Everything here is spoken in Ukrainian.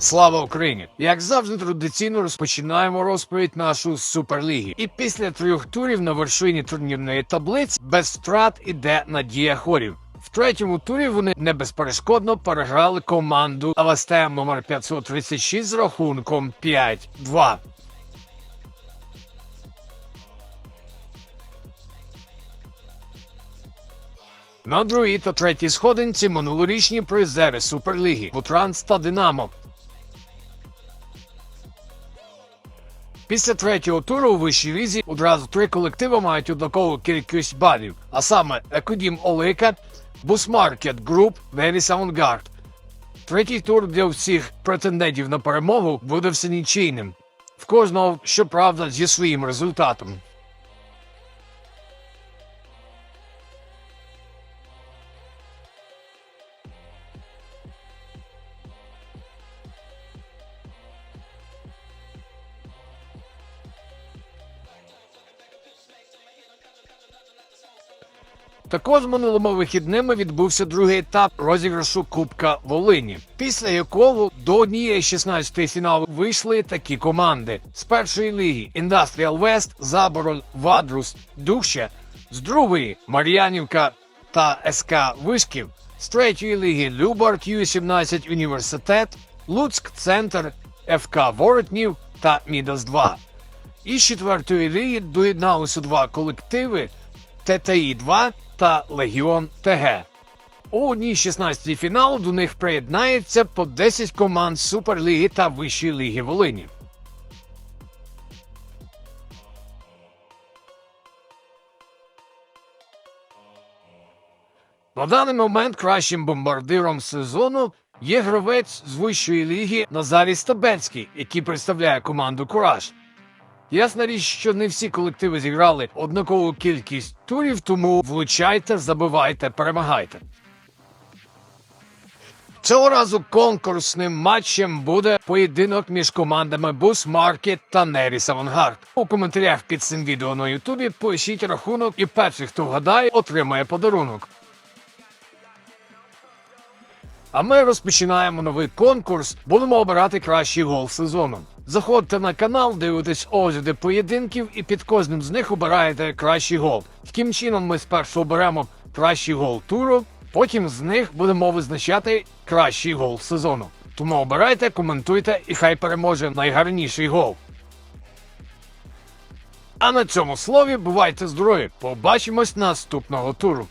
Слава Україні! Як завжди, традиційно розпочинаємо розповідь нашу з суперліги. І після трьох турів на вершині турнірної таблиці без втрат іде надія хорів. В третьому турі вони не безперешкодно переграли команду ЛСТМ номер 536 з рахунком 5-2. На другій та третій сходинці минулорічні призери Суперліги Вутранс та Динамо. Після третього туру у вищій лізі одразу три колективи мають однакову кількість балів, а саме Екодім Олика, Бусмаркет Груп, Веліс Авангард. Третій тур для всіх претендентів на перемогу все нічийним. В кожного, щоправда, зі своїм результатом. Також минулими вихідними відбувся другий етап розіграшу Кубка Волині, після якого до однієї 16 фіналу вийшли такі команди з першої ліги Industrial West, Забороль, Вадрус, Дуща, з другої Мар'янівка та СК Вишків, з третьої ліги Любарт Ю-17 Університет, Луцьк Центр, ФК Воротнів та Мідас 2. Із четвертої ліги доєдналися два колективи ТТІ 2 та Легіон ТГ. У одній 16 фіналу до них приєднається по 10 команд Суперліги та Вищої ліги Волині. На даний момент кращим бомбардиром сезону є гравець з вищої ліги Назарій Стабецький, який представляє команду Кураж. Ясна річ, що не всі колективи зіграли однакову кількість турів, тому влучайте, забивайте, перемагайте. Цього разу конкурсним матчем буде поєдинок між командами Бус Маркет та Неріс Авангард. У коментарях під цим відео на Ютубі пишіть рахунок, і перший, хто вгадає, отримає подарунок. А ми розпочинаємо новий конкурс. Будемо обирати кращий гол сезону. Заходьте на канал, дивитесь огляди поєдинків і під кожним з них обираєте кращий гол. Таким чином ми спершу оберемо кращий гол туру, потім з них будемо визначати кращий гол сезону. Тому обирайте, коментуйте і хай переможе найгарніший гол. А на цьому слові бувайте здорові! Побачимось наступного туру.